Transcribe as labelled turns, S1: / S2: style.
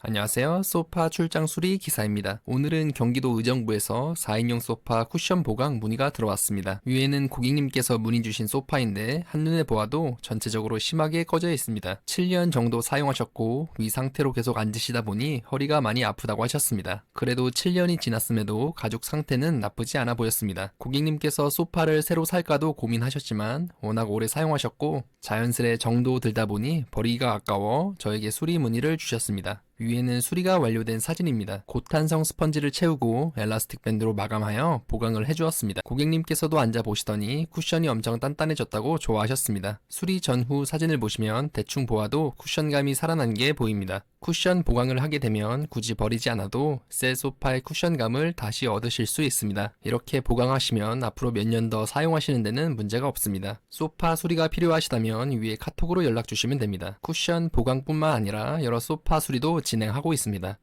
S1: 안녕하세요. 소파 출장 수리 기사입니다. 오늘은 경기도 의정부에서 4인용 소파 쿠션 보강 문의가 들어왔습니다. 위에는 고객님께서 문의 주신 소파인데 한눈에 보아도 전체적으로 심하게 꺼져 있습니다. 7년 정도 사용하셨고 위 상태로 계속 앉으시다 보니 허리가 많이 아프다고 하셨습니다. 그래도 7년이 지났음에도 가죽 상태는 나쁘지 않아 보였습니다. 고객님께서 소파를 새로 살까도 고민하셨지만 워낙 오래 사용하셨고 자연스레 정도 들다 보니 버리기가 아까워 저에게 수리 문의를 주셨습니다. 위에는 수리가 완료된 사진입니다. 고탄성 스펀지를 채우고 엘라스틱 밴드로 마감하여 보강을 해주었습니다. 고객님께서도 앉아보시더니 쿠션이 엄청 단단해졌다고 좋아하셨습니다. 수리 전후 사진을 보시면 대충 보아도 쿠션감이 살아난 게 보입니다. 쿠션 보강을 하게 되면 굳이 버리지 않아도 새 소파의 쿠션감을 다시 얻으실 수 있습니다. 이렇게 보강하시면 앞으로 몇 년 더 사용하시는 데는 문제가 없습니다. 소파 수리가 필요하시다면 위에 카톡으로 연락 주시면 됩니다. 쿠션 보강뿐만 아니라 여러 소파 수리도 진행하고 있습니다.